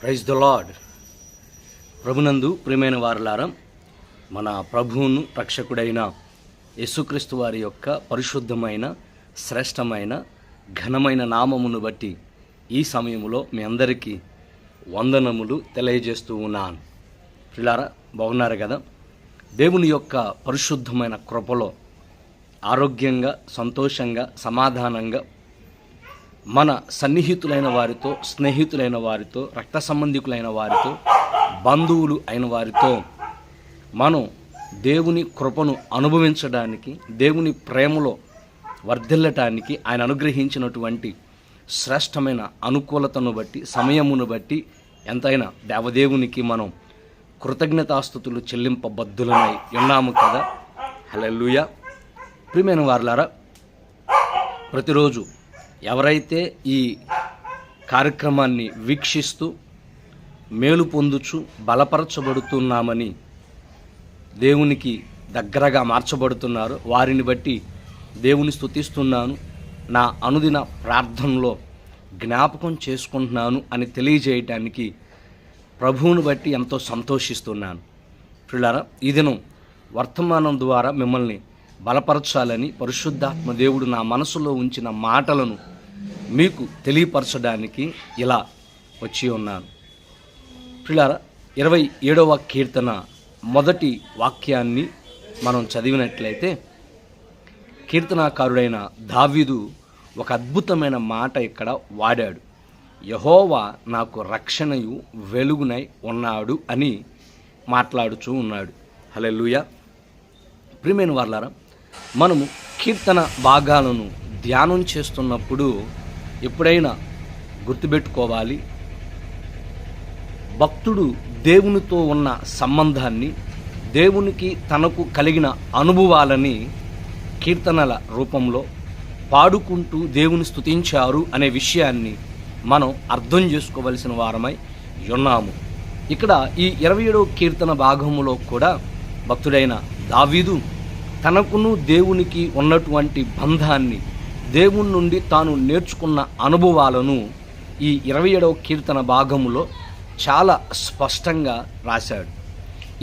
Praise the lord ప్రభునందు ప్రియమైన వారులారా మన ప్రభువును రక్షకుడైన యేసుక్రీస్తు వారి యొక్క పరిశుద్ధమైన శ్రేష్టమైన ఘనమైన నామమును బట్టి ఈ సమయంలో మీ అందరికీ వందనములు తెలియజేస్తూ ఉన్నాను. పిల్లారా బాగున్నారు కదా? దేవుని యొక్క పరిశుద్ధమైన కృపలో ఆరోగ్యంగా సంతోషంగా సమాధానంగా మన సన్నిహితులైన వారితో స్నేహితులైన వారితో రక్త సంబంధికులైన వారితో బంధువులు అయిన వారితో మనం దేవుని కృపను అనుభవించడానికి దేవుని ప్రేమలో వర్ధిల్లటానికి ఆయన అనుగ్రహించినటువంటి శ్రేష్టమైన అనుకూలతను బట్టి సమయమును బట్టి ఎంతైనా దేవదేవునికి మనం కృతజ్ఞతాస్థుతులు చెల్లింపబద్ధులమై ఉన్నాము కదా. హలెల్లుయ. ప్రియమైన వారులారా ప్రతిరోజు ఎవరైతే ఈ కార్యక్రమాన్ని వీక్షిస్తూ మేలు పొందుచు బలపరచబడుతున్నామని దేవునికి దగ్గరగా మార్చబడుతున్నారు వారిని బట్టి దేవుని స్తుతిస్తున్నాను నా అనుదిన ప్రార్థనలో జ్ఞాపకం చేసుకుంటున్నాను అని తెలియజేయటానికి ప్రభువుని బట్టి ఎంతో సంతోషిస్తున్నాను. పిల్లరా ఈ దినం వర్తమానం ద్వారా మిమ్మల్ని బలపరచాలని పరిశుద్ధాత్మ దేవుడు నా మనసులో ఉంచిన మాటలను మీకు తెలియపరచడానికి ఇలా వచ్చి ఉన్నాను పిల్లారా ఇరవై ఏడవ కీర్తన మొదటి వాక్యాన్ని మనం చదివినట్లయితే కీర్తనాకారుడైన దావీదు ఒక అద్భుతమైన మాట ఇక్కడ వాడాడు. యహోవా నాకు రక్షణయు వెలుగునై ఉన్నాడు అని మాట్లాడుచూ ఉన్నాడు. హలెలుయ ప్రియమైన వాళ్ళారా మనము కీర్తన భాగాలను ధ్యానం చేస్తున్నప్పుడు ఎప్పుడైనా గుర్తుపెట్టుకోవాలి భక్తుడు దేవునితో ఉన్న సంబంధాన్ని దేవునికి తనకు కలిగిన అనుభవాలని కీర్తనల రూపంలో పాడుకుంటూ దేవుని స్తుతించారు అనే విషయాన్ని మనం అర్థం చేసుకోవలసిన వారమై ఉన్నాము. ఇక్కడ ఈ ఇరవై ఏడవ కీర్తన భాగములో కూడా భక్తుడైన దావీదు తనకును దేవునికి ఉన్నటువంటి బంధాన్ని దేవుని నుండి తాను నేర్చుకున్న అనుభవాలను ఈ ఇరవై ఏడవ కీర్తన భాగములో చాలా స్పష్టంగా రాశాడు.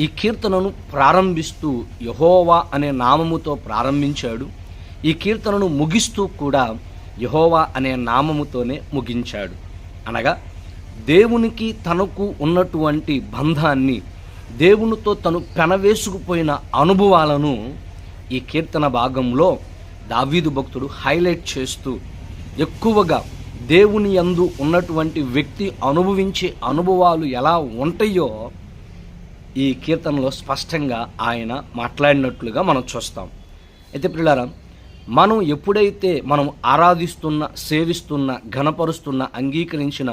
ఈ కీర్తనను ప్రారంభిస్తూ యహోవా అనే నామముతో ప్రారంభించాడు. ఈ కీర్తనను ముగిస్తూ కూడా యహోవా అనే నామముతోనే ముగించాడు. అనగా దేవునికి తనకు ఉన్నటువంటి బంధాన్ని దేవునితో తను పెనవేసుకుపోయిన అనుభవాలను ఈ కీర్తన భాగంలో దావీదు భక్తుడు హైలైట్ చేస్తూ ఎక్కువగా దేవుని యందు ఉన్నటువంటి వ్యక్తి అనుభవించే అనుభవాలు ఎలా ఉంటాయో ఈ కీర్తనలో స్పష్టంగా ఆయన మాట్లాడినట్లుగా మనం చూస్తాం. అయితే పిల్లారా మనం ఎప్పుడైతే మనం ఆరాధిస్తున్న సేవిస్తున్న ఘనపరుస్తున్న అంగీకరించిన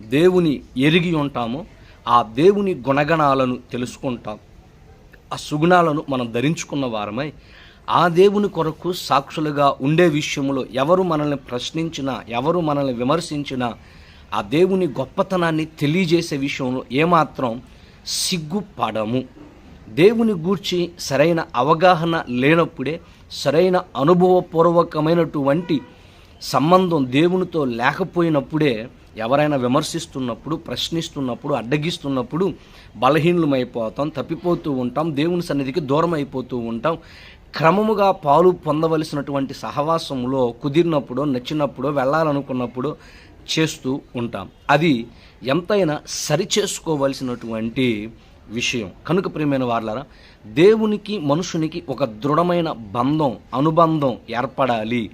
దేవుని ఎరిగి ఉంటామో ఆ దేవుని గుణగణాలను తెలుసుకుంటాం. ఆ సుగుణాలను మనం ధరించుకున్న వారమై ఆ దేవుని కొరకు సాక్షులుగా ఉండే విషయంలో ఎవరు మనల్ని ప్రశ్నించినా ఎవరు మనల్ని విమర్శించినా ఆ దేవుని గొప్పతనాన్ని తెలియజేసే విషయంలో ఏమాత్రం సిగ్గుపడము. దేవుని గూర్చి సరైన అవగాహన లేనప్పుడే సరైన అనుభవపూర్వకమైనటువంటి సంబంధం దేవునితో లేకపోయినప్పుడే ఎవరైనా విమర్శిస్తున్నప్పుడు ప్రశ్నిస్తున్నప్పుడు అడ్డగిస్తున్నప్పుడు బలహీనమైపోతాం తప్పిపోతూ ఉంటాం దేవుని సన్నిధికి దూరం అయిపోతూ ఉంటాం. క్రమముగా పాలు పొందవలసినటువంటి సహవాసంలో కుదిరినప్పుడు నచ్చినప్పుడు వెళ్ళాలనుకున్నప్పుడు చేస్తూ ఉంటాం. అది ఎంతైనా సరిచేసుకోవలసినటువంటి విషయం. కనుక ప్రియమైన వార్లరా దేవునికి మనుషునికి ఒక దృఢమైన బంధం అనుబంధం ఏర్పడాలి.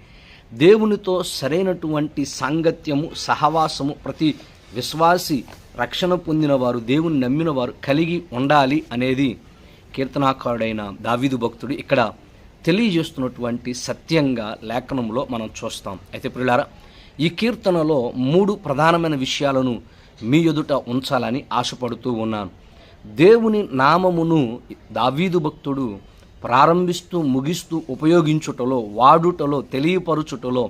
దేవునితో సరైనటువంటి సాంగత్యము సహవాసము ప్రతి విశ్వాసి రక్షణ పొందిన వారు దేవుని నమ్మిన వారు కలిగి ఉండాలి అనేది కీర్తనాకారుడైన దావీదు భక్తుడు ఇక్కడ తెలియజేస్తున్నటువంటి సత్యంగా లేఖనంలో మనం చూస్తాం. అయితే ప్రియులారా ఈ కీర్తనలో మూడు ప్రధానమైన విషయాలను మీ ఎదుట ఉంచాలని ఆశపడుతూ ఉన్నాను. దేవుని నామమును దావీదు భక్తుడు ప్రారంభిస్తూ ముగిస్తూ ఉపయోగించుటలో వాడుటలో తెలియపరుచుటలో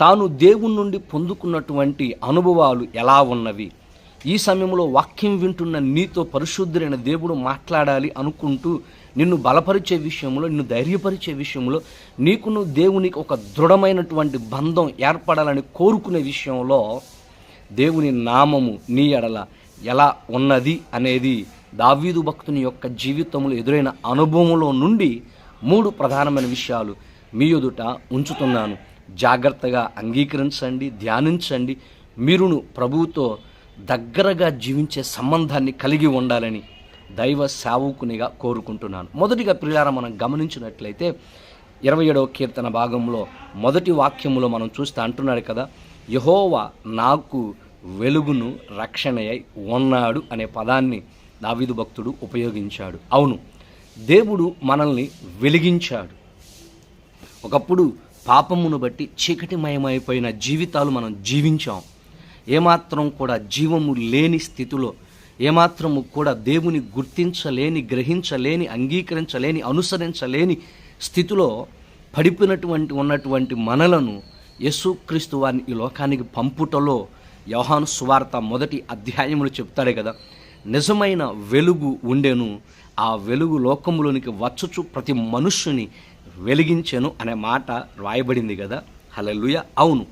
తాను దేవుని నుండి పొందుకున్నటువంటి అనుభవాలు ఎలా ఉన్నవి? ఈ సమయంలో వాక్యం వింటున్న నీతో పరిశుద్ధులైన దేవుడు మాట్లాడాలి అనుకుంటూ నిన్ను బలపరిచే విషయంలో నిన్ను ధైర్యపరిచే విషయంలో నీకును దేవునికి ఒక దృఢమైనటువంటి బంధం ఏర్పడాలని కోరుకునే విషయంలో దేవుని నామము నీ ఎడల ఎలా ఉన్నది అనేది దావీదు భక్తుని యొక్క జీవితంలో ఎదురైన అనుభవంలో నుండి మూడు ప్రధానమైన విషయాలు మీ ఎదుట ఉంచుతున్నాను. జాగ్రత్తగా అంగీకరించండి ధ్యానించండి. మీరును ప్రభువుతో దగ్గరగా జీవించే సంబంధాన్ని కలిగి ఉండాలని దైవ సేవకునిగా కోరుకుంటున్నాను. మొదటిగా పిల్లారా మనం గమనించినట్లయితే ఇరవై ఏడవ కీర్తన భాగంలో మొదటి వాక్యములో మనం చూస్తే అంటున్నాడు కదా యహోవా నాకు వెలుగును రక్షణయై ఉన్నాడు అనే పదాన్ని దావిదు భక్తుడు ఉపయోగించాడు. అవును దేవుడు మనల్ని వెలిగించాడు. ఒకప్పుడు పాపమును బట్టి చీకటిమయమైపోయిన జీవితాలు మనం జీవించాం. ఏమాత్రం కూడా జీవము లేని స్థితిలో ఏమాత్రము కూడా దేవుని గుర్తించలేని గ్రహించలేని అంగీకరించలేని అనుసరించలేని స్థితిలో పడిపోయినటువంటి ఉన్నటువంటి మనలను యేసుక్రీస్తు వారిని ఈ లోకానికి పంపుటలో యోహాను సువార్త మొదటి అధ్యాయములు చెప్తాడే కదా నిజమైన వెలుగు ఉండెను ఆ వెలుగు లోకములోనికి వచ్చుచు ప్రతి మనుష్యుని వెలిగించెను అనే మాట రాయబడింది కదా. హలలుయ అవును.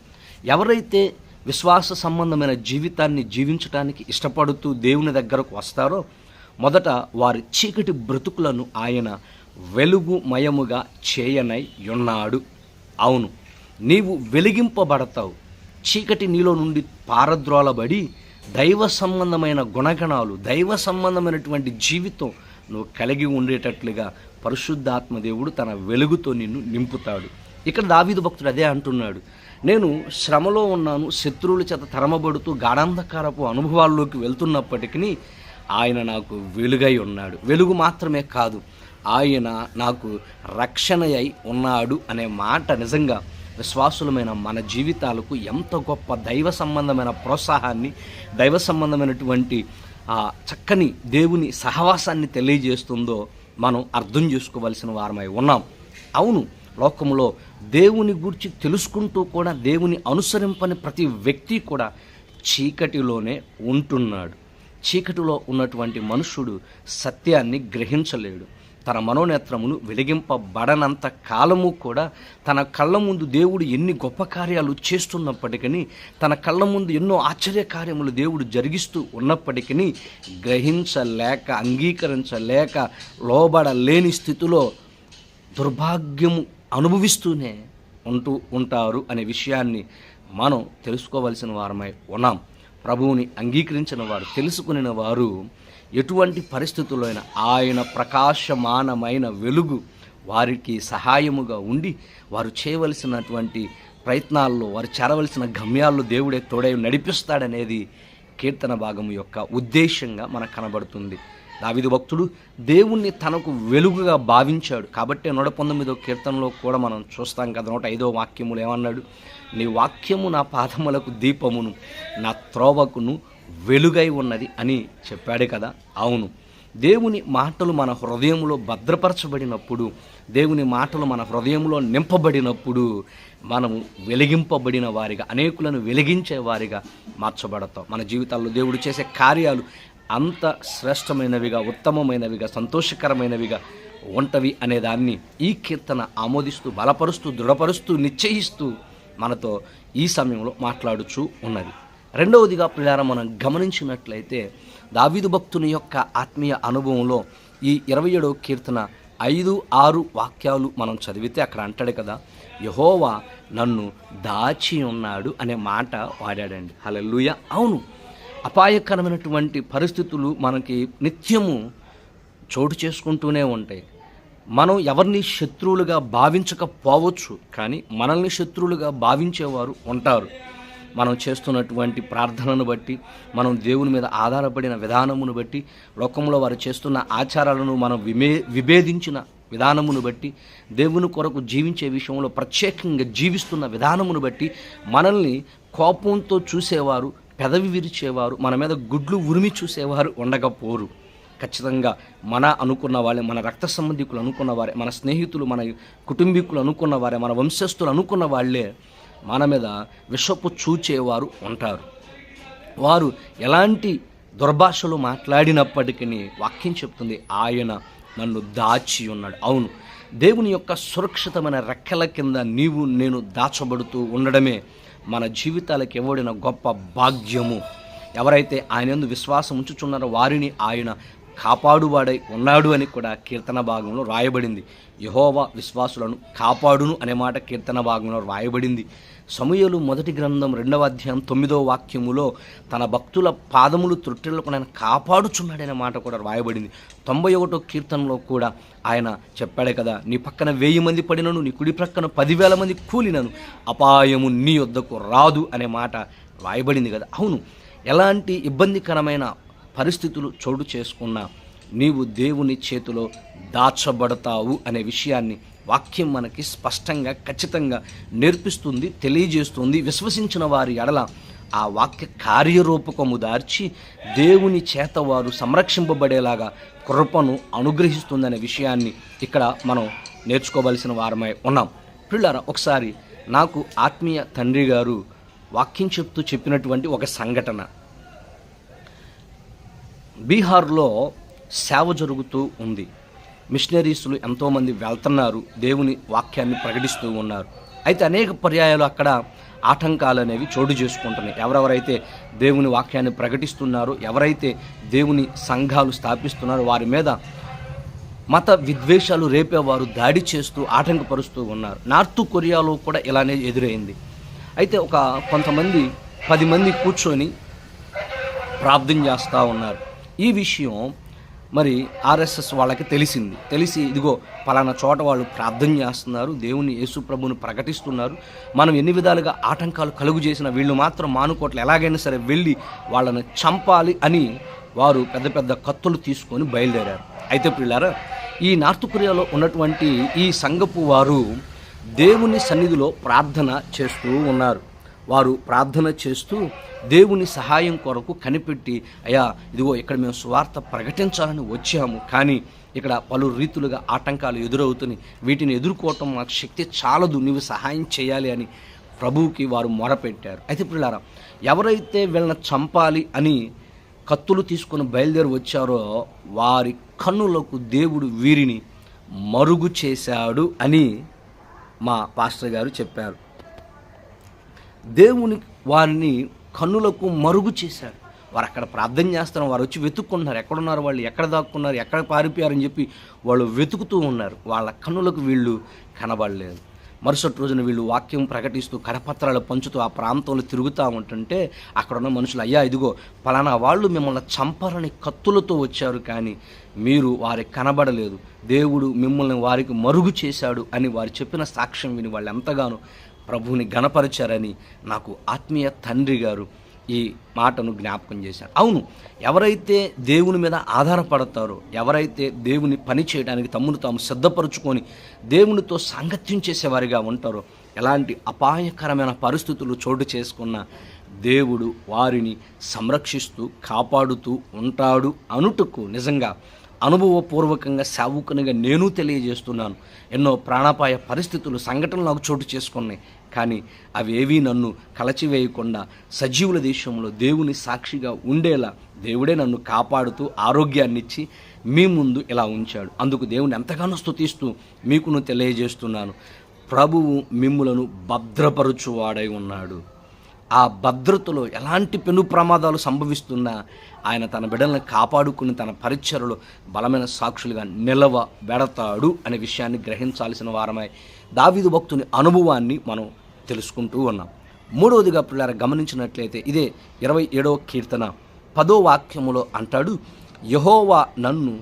ఎవరైతే విశ్వాస సంబంధమైన జీవితాన్ని జీవించటానికి ఇష్టపడుతూ దేవుని దగ్గరకు వస్తారో మొదట వారి చీకటి బ్రతుకులను ఆయన వెలుగుమయముగా చేయనై ఉన్నాడు. అవును నీవు వెలిగింపబడతావు. చీకటి నీలో నుండి పారద్రోలబడి దైవ సంబంధమైన గుణగణాలు దైవ సంబంధమైనటువంటి జీవితం నువ్వు కలిగి ఉండేటట్లుగా పరిశుద్ధాత్మ దేవుడు తన వెలుగుతో నిన్ను నింపుతాడు. ఇక్కడ దావీదు భక్తుడు అదే అంటున్నాడు. నేను శ్రమలో ఉన్నాను శత్రువుల చేత తరమబడుతూ గాఢాంధకారపు అనుభవాల్లోకి వెళ్తున్నప్పటికీ ఆయన నాకు వెలుగై ఉన్నాడు. వెలుగు మాత్రమే కాదు ఆయన నాకు రక్షణ అయి ఉన్నాడు అనే మాట నిజంగా విశ్వాసులమైన మన జీవితాలకు ఎంత గొప్ప దైవ సంబంధమైన ప్రోత్సాహాన్ని దైవ సంబంధమైనటువంటి ఆ చక్కని దేవుని సహవాసాన్ని తెలియజేస్తుందో మనం అర్థం చేసుకోవలసిన వారమై ఉన్నాం. అవును లోకంలో దేవుని గురించి తెలుసుకుంటూ కూడా దేవుని అనుసరింపని ప్రతి వ్యక్తి కూడా చీకటిలోనే ఉంటున్నాడు. చీకటిలో ఉన్నటువంటి మనుషుడు సత్యాన్ని గ్రహించలేడు. తన మనోనేత్రములు వెలిగింపబడనంత కాలము కూడా తన కళ్ళ ముందు దేవుడు ఎన్ని గొప్ప కార్యాలు చేస్తున్నప్పటికీ తన కళ్ళ ముందు ఎన్నో ఆశ్చర్య కార్యములు దేవుడు జరిగిస్తూ ఉన్నప్పటికీ గ్రహించలేక అంగీకరించలేక లోబడలేని స్థితిలో దుర్భాగ్యము అనుభవిస్తూనే ఉంటూ ఉంటారు అనే విషయాన్ని మనం తెలుసుకోవలసిన వారమై ఉన్నాం. ప్రభువుని అంగీకరించిన వారు తెలుసుకుని వారు ఎటువంటి పరిస్థితుల్లో ఆయన ప్రకాశమానమైన వెలుగు వారికి సహాయముగా ఉండి వారు చేయవలసినటువంటి ప్రయత్నాల్లో వారు చేరవలసిన గమ్యాల్లో దేవుడే తోడై నడిపిస్తాడనేది కీర్తన భాగం యొక్క ఉద్దేశంగా మనకు కనబడుతుంది. దావిదు భక్తుడు దేవుణ్ణి తనకు వెలుగుగా భావించాడు. కాబట్టి నూట పంతొమ్మిదో కీర్తనలో కూడా మనం చూస్తాం కదా నూట ఐదో వాక్యములు ఏమన్నాడు? నీ వాక్యము నా పాదములకు దీపమును నా త్రోవకును వెలుగై ఉన్నది అని చెప్పాడు కదా. అవును. దేవుని మాటలు మన హృదయంలో భద్రపరచబడినప్పుడు దేవుని మాటలు మన హృదయంలో నింపబడినప్పుడు మనము వెలిగింపబడిన వారిగా అనేకులను వెలిగించే వారిగా మార్చబడతాం. మన జీవితాల్లో దేవుడు చేసే కార్యాలు అంత శ్రేష్టమైనవిగా ఉత్తమమైనవిగా సంతోషకరమైనవిగా ఉంటవి అనే దాన్ని ఈ కీర్తన ఆమోదిస్తూ బలపరుస్తూ దృఢపరుస్తూ నిశ్చయిస్తూ మనతో ఈ సమయంలో మాట్లాడుచూ ఉన్నది. రెండవదిగా పిల్లార మనం గమనించినట్లయితే దావీదు భక్తుని యొక్క ఆత్మీయ అనుభవంలో ఈ ఇరవై ఏడవ కీర్తన ఐదు ఆరు వాక్యాలు మనం చదివితే అక్కడ అంటాడు కదా యహోవా నన్ను దాచి ఉన్నాడు అనే మాట వాడాడండి. హలెల్లుయ. అవును అపాయకరమైనటువంటి పరిస్థితులు మనకి నిత్యము చోటు చేసుకుంటూనే ఉంటాయి. మనం ఎవరిని శత్రువులుగా భావించకపోవచ్చు కానీ మనల్ని శత్రువులుగా భావించేవారు ఉంటారు. మనం చేస్తున్నటువంటి ప్రార్థనను బట్టి మనం దేవుని మీద ఆధారపడిన విధానమును బట్టి లోకంలో వారు చేస్తున్న ఆచారాలను మనం విమే విభేదించిన విధానమును బట్టి దేవుని కొరకు జీవించే విషయంలో ప్రత్యేకంగా జీవిస్తున్న విధానమును బట్టి మనల్ని కోపంతో చూసేవారు పెదవి విరిచేవారు మన మీద గుడ్లు ఉరిమి చూసేవారు ఉండకపోరు. ఖచ్చితంగా మన అనుకున్న వాళ్ళే మన రక్త సంబంధికులు అనుకున్న వారే మన స్నేహితులు మన కుటుంబీకులు అనుకున్న వారే మన వంశస్థులు అనుకున్న వాళ్ళే మన మీద విషపు చూచేవారు ఉంటారు. వారు ఎలాంటి దుర్భాషలు మాట్లాడినప్పటికీ వాక్యం చెప్తుంది ఆయన నన్ను దాచి ఉన్నాడు. అవును దేవుని యొక్క సురక్షితమైన రెక్కల కింద నీవు నేను దాచబడుతూ ఉండడమే మన జీవితాలకు ఇవ్వడిన గొప్ప భాగ్యము? ఎవరైతే ఆయన యందు విశ్వాసం ఉంచుచున్నారో వారిని ఆయన కాపాడువాడై ఉన్నాడు అని కూడా కీర్తన భాగంలో రాయబడింది. యహోవా విశ్వాసులను కాపాడును అనే మాట కీర్తన భాగంలో రాయబడింది. సమూయేలు మొదటి గ్రంథం రెండవ అధ్యాయం తొమ్మిదవ వాక్యములో తన భక్తుల పాదములు త్రుట్టెలకు ఆయన కాపాడుచున్నాడనే మాట కూడా రాయబడింది. తొంభై ఒకటో కీర్తనలో కూడా ఆయన చెప్పాడే కదా నీ పక్కన వెయ్యి మంది పడినను నీ కుడి ప్రక్కన పదివేల మంది కూలినను అపాయము నీ వద్దకు రాదు అనే మాట రాయబడింది కదా. అవును ఎలాంటి ఇబ్బందికరమైన పరిస్థితులు చోటు చేసుకున్నా నీవు దేవుని చేతిలో దాచబడతావు అనే విషయాన్ని వాక్యం మనకి స్పష్టంగా ఖచ్చితంగా నేర్పిస్తుంది తెలియజేస్తుంది. విశ్వసించిన వారి ఎడల ఆ వాక్య కార్యరూపకము దార్చి దేవుని చేత వారు సంరక్షింపబడేలాగా కృపను అనుగ్రహిస్తుందనే విషయాన్ని ఇక్కడ మనం నేర్చుకోవలసిన వారమై ఉన్నాం. పిల్లరా ఒకసారి నాకు ఆత్మీయ తండ్రి గారు వాక్యం చెప్తూ చెప్పినటువంటి ఒక సంఘటన. బీహార్లో సేవ జరుగుతూ ఉంది. మిషనరీస్లు ఎంతోమంది వెళ్తున్నారు దేవుని వాక్యాన్ని ప్రకటిస్తూ ఉన్నారు. అయితే అనేక పర్యాయాలు అక్కడ ఆటంకాలు అనేవి చోటు చేసుకుంటున్నాయి. ఎవరెవరైతే దేవుని వాక్యాన్ని ప్రకటిస్తున్నారో ఎవరైతే దేవుని సంఘాలు స్థాపిస్తున్నారో వారి మీద మత విద్వేషాలు రేపేవారు దాడి చేస్తూ ఆటంకపరుస్తూ ఉన్నారు. నార్త్ కొరియాలో కూడా ఇలానే ఎదురైంది. అయితే ఒక కొంతమంది పది మంది కూర్చొని ప్రార్థన చేస్తూ ఉన్నారు. ఈ విషయం మరి ఆర్ఎస్ఎస్ వాళ్ళకి తెలిసింది. తెలిసి ఇదిగో పలానా చోట వాళ్ళు ప్రార్థన చేస్తున్నారు దేవుని యేసు ప్రభుని ప్రకటిస్తున్నారు. మనం ఎన్ని విధాలుగా ఆటంకాలు కలుగు చేసిన వీళ్ళు మాత్రం మానుకోట్లు. ఎలాగైనా సరే వెళ్ళి వాళ్ళని చంపాలి అని వారు పెద్ద పెద్ద కత్తులు తీసుకొని బయలుదేరారు. అయితే పిల్లారా ఈ నార్త్ కొరియాలో ఉన్నటువంటి ఈ సంఘపు వారు దేవుని సన్నిధిలో ప్రార్థన చేస్తూ ఉన్నారు. వారు ప్రార్థన చేస్తూ దేవుని సహాయం కొరకు కనిపెట్టి అయ్యా ఇదిగో ఇక్కడ మేము స్వార్థ ప్రకటించాలని వచ్చాము. కానీ ఇక్కడ పలు రీతులుగా ఆటంకాలు ఎదురవుతున్నాయి. వీటిని ఎదుర్కోవటం మాకు శక్తి చాలదు. నీవు సహాయం చేయాలి అని ప్రభువుకి వారు మొరపెట్టారు. అయితే పిల్లారా ఎవరైతే వీళ్ళని చంపాలి అని కత్తులు తీసుకొని బయలుదేరి వచ్చారో వారి కన్నులకు దేవుడు వీరిని మరుగు చేశాడు అని మా పాస్టర్ గారు చెప్పారు. దేవుని వారిని కన్నులకు మరుగు చేశాడు. వారు అక్కడ ప్రార్థన చేస్తున్నారు వారు వచ్చి వెతుక్కుంటున్నారు. ఎక్కడున్నారు వాళ్ళు? ఎక్కడ దాక్కున్నారు? ఎక్కడ పారిపోయారని చెప్పి వాళ్ళు వెతుకుతూ ఉన్నారు. వాళ్ళ కన్నులకు వీళ్ళు కనబడలేదు. మరుసటి రోజున వీళ్ళు వాక్యం ప్రకటిస్తూ కరపత్రాలు పంచుతూ ఆ ప్రాంతంలో తిరుగుతూ ఉంటుంటే అక్కడ ఉన్న మనుషులు అయ్యా ఇదిగో పలానా వాళ్ళు మిమ్మల్ని చంపాలని కత్తులతో వచ్చారు కానీ మీరు వారికి కనబడలేదు. దేవుడు మిమ్మల్ని వారికి మరుగు చేశాడు అని వారు చెప్పిన సాక్ష్యం విని వాళ్ళు ఎంతగానో ప్రభువుని గణపరిచారని నాకు ఆత్మీయ తండ్రి గారు ఈ మాటను జ్ఞాపకం చేశారు. అవును ఎవరైతే దేవుని మీద ఆధారపడతారో ఎవరైతే దేవుని పని చేయడానికి తమ్మును తాము సిద్ధపరుచుకొని దేవునితో సాంగత్యం చేసేవారిగా ఉంటారో ఎలాంటి అపాయకరమైన పరిస్థితులు చోటు చేసుకున్న దేవుడు వారిని సంరక్షిస్తూ కాపాడుతూ ఉంటాడు అనుటకు నిజంగా అనుభవపూర్వకంగా సావుకునిగా నేను తెలియజేస్తున్నాను. ఎన్నో ప్రాణాపాయ పరిస్థితులు సంఘటనలు నాకు చోటు చేసుకున్నాయి. కానీ అవేవీ నన్ను కలచివేయకుండా సజీవుల దేశంలో దేవుని సాక్షిగా ఉండేలా దేవుడే నన్ను కాపాడుతూ ఆరోగ్యాన్ని ఇచ్చి మీ ముందు ఇలా ఉంచాడు. అందుకు దేవుని ఎంతగానో స్థుతిస్తూ మీకును తెలియజేస్తున్నాను. ప్రభువు మిమ్ములను భద్రపరుచువాడై ఉన్నాడు. ఆ భద్రతలో ఎలాంటి పెను ప్రమాదాలు సంభవిస్తున్నా ఆయన తన బిడ్డలను కాపాడుకుని తన పరిచయలో బలమైన సాక్షులుగా నిలవ వెడతాడు అనే విషయాన్ని గ్రహించాల్సిన వారమై దావీదు భక్తుని అనుభవాన్ని మనం తెలుసుకుంటూ ఉన్నాం. మూడవదిగా పిల్లల గమనించినట్లయితే ఇదే ఇరవై ఏడవ కీర్తన. పదో వాక్యములో అంటాడు యహోవా నన్ను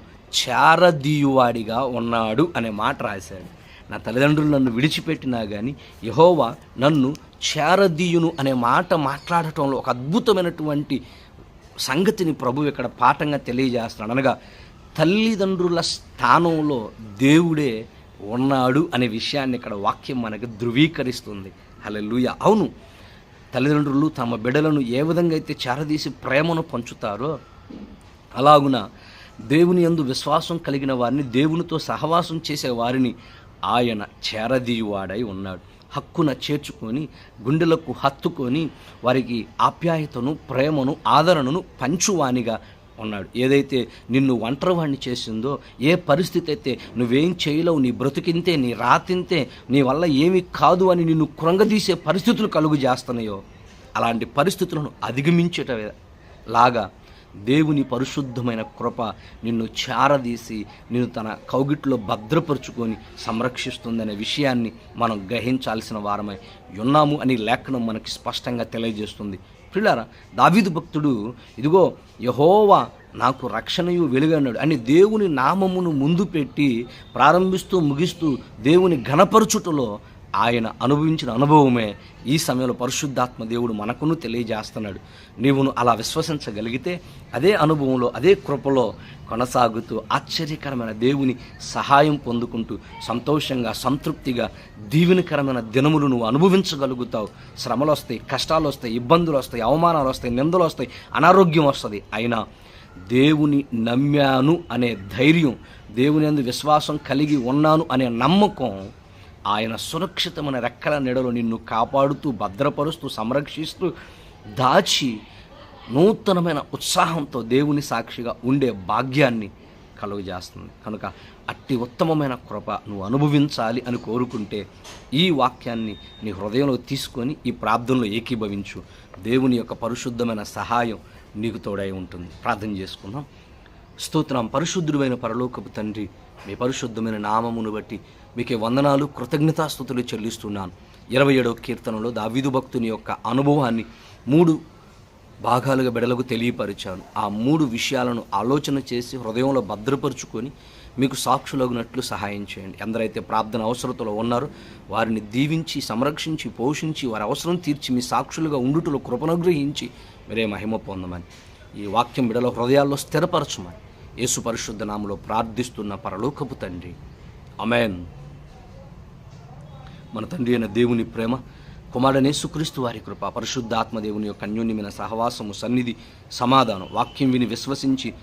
చారదీయువాడిగా ఉన్నాడు అనే మాట రాశాడు. నా తల్లిదండ్రులు నన్ను విడిచిపెట్టినా కానీ యహోవా నన్ను చేరదీయును అనే మాట మాట్లాడటంలో ఒక అద్భుతమైనటువంటి సంగతిని ప్రభు ఇక్కడ పాఠంగా తెలియజేస్తున్నాడు. అనగా తల్లిదండ్రుల స్థానంలో దేవుడే ఉన్నాడు అనే విషయాన్ని ఇక్కడ వాక్యం మనకు ధృవీకరిస్తుంది. లూయ అవును తల్లిదండ్రులు తమ బిడ్డలను ఏ విధంగా అయితే చేరదీసి ప్రేమను పంచుతారో అలాగున దేవుని యందు విశ్వాసం కలిగిన వారిని దేవునితో సహవాసం చేసే వారిని ఆయన చేరదీయువాడై ఉన్నాడు. హక్కున చేర్చుకొని గుండెలకు హత్తుకొని వారికి ఆప్యాయతను ప్రేమను ఆదరణను పంచువానిగా ఉన్నాడు. ఏదైతే నిన్ను ఒంటరివాణ్ణి చేసిందో ఏ పరిస్థితి అయితే నువ్వేం చేయలేవు నీ బ్రతికింతే నీ రాతింతే నీ వల్ల ఏమీ కాదు అని నిన్ను కృంగదీసే పరిస్థితులు కలుగు చేస్తున్నాయో అలాంటి పరిస్థితులను అధిగమించేట లాగా దేవుని పరిశుద్ధమైన కృప నిన్ను చారదీసి నిన్ను తన కౌగిట్లో భద్రపరుచుకొని సంరక్షిస్తుందనే విషయాన్ని మనం గ్రహించాల్సిన వారమై ఉన్నాము అని లేఖనం మనకి స్పష్టంగా తెలియజేస్తుంది. పిల్లరా దావిదు భక్తుడు ఇదిగో యహోవా నాకు రక్షణయు వెలుగన్నాడు అని దేవుని నామమును ముందు పెట్టి ప్రారంభిస్తూ ముగిస్తూ దేవుని ఘనపరచుటలో ఆయన అనుభవించిన అనుభవమే ఈ సమయంలో పరిశుద్ధాత్మ దేవుడు మనకును తెలియజేస్తున్నాడు. నీవును అలా విశ్వసించగలిగితే అదే అనుభవంలో అదే కృపలో కొనసాగుతూ ఆశ్చర్యకరమైన దేవుని సహాయం పొందుకుంటూ సంతోషంగా సంతృప్తిగా దీవెనకరమైన దినములు నువ్వు అనుభవించగలుగుతావు. శ్రమలు వస్తాయి కష్టాలు వస్తాయి ఇబ్బందులు వస్తాయి అవమానాలు వస్తాయి నిందలు వస్తాయి అనారోగ్యం వస్తుంది. అయినా దేవుని నమ్మాను అనే ధైర్యం దేవుని అందు విశ్వాసం కలిగి ఉన్నాను అనే నమ్మకం ఆయన సురక్షితమైన రెక్కల నెడలు నిన్ను కాపాడుతూ భద్రపరుస్తూ సంరక్షిస్తూ దాచి నూతనమైన ఉత్సాహంతో దేవుని సాక్షిగా ఉండే భాగ్యాన్ని కలుగజేస్తుంది. కనుక అట్టి ఉత్తమమైన కృప నువ్వు అనుభవించాలి అని కోరుకుంటే ఈ వాక్యాన్ని నీ హృదయంలో తీసుకొని ఈ ప్రార్థనలో ఏకీభవించు. దేవుని యొక్క పరిశుద్ధమైన సహాయం నీకు తోడై ఉంటుంది. ప్రార్థన చేసుకుందాం. స్తోత్రం. పరిశుద్ధుడైన పరలోకపు తండ్రి మీ పరిశుద్ధమైన నామమును బట్టి మీకే వందనాలు కృతజ్ఞతాస్థుతులు చెల్లిస్తున్నాను. ఇరవై ఏడవ కీర్తనలో దావీదు భక్తుని యొక్క అనుభవాన్ని మూడు భాగాలుగా బిడలకు తెలియపరిచాను. ఆ మూడు విషయాలను ఆలోచన చేసి హృదయంలో భద్రపరుచుకొని మీకు సాక్షులగునట్లు సహాయం చేయండి. ఎందరైతే ప్రార్థన అవసరతలో ఉన్నారో వారిని దీవించి సంరక్షించి పోషించి వారి అవసరం తీర్చి మీ సాక్షులుగా ఉండుటలో కృపనుగ్రహించి మీరే మహిమ పొందమని ఈ వాక్యం బిడల హృదయాల్లో స్థిరపరచమని యేసు పరిశుద్ధ నామలో ప్రార్థిస్తున్న పరలోకపు తండ్రి. అమెన్ మన తండ్రి అయిన దేవుని ప్రేమ కుమారుడనే సుక్రీస్తు వారి కృప పరిశుద్ధాత్మదేవుని యొక్క అన్యోన్యమైన సహవాసము సన్నిధి సమాధానం వాక్యం విని విశ్వసించి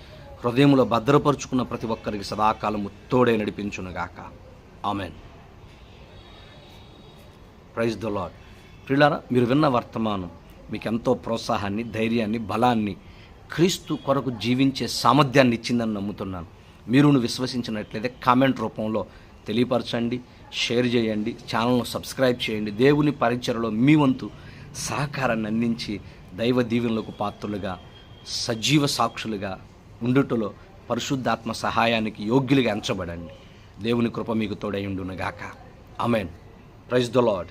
హృదయంలో భద్రపరుచుకున్న ప్రతి ఒక్కరికి సదాకాలము తోడే నడిపించునుగాక. ఆమెన్. ప్రైజ్ ద లాడ్ ప్రిలారా మీరు విన్న వర్తమానం మీకు ఎంతో ప్రోత్సాహాన్ని ధైర్యాన్ని బలాన్ని క్రీస్తు కొరకు జీవించే సామర్థ్యాన్ని ఇచ్చిందని నమ్ముతున్నాను. మీరును విశ్వసించినట్లయితే కామెంట్ రూపంలో తెలియపరచండి షేర్ చేయండి ఛానల్ను సబ్స్క్రైబ్ చేయండి. దేవుని పరిచయలో మీ వంతు సహకారాన్ని అందించి దైవ దీవెనలకు పాత్రులుగా సజీవ సాక్షులుగా ఉండుటలో పరిశుద్ధాత్మ సహాయానికి యోగ్యులుగా ఎంచబడండి. దేవుని కృప మీకు తోడై ఉండునుగాక. Amen praise the lord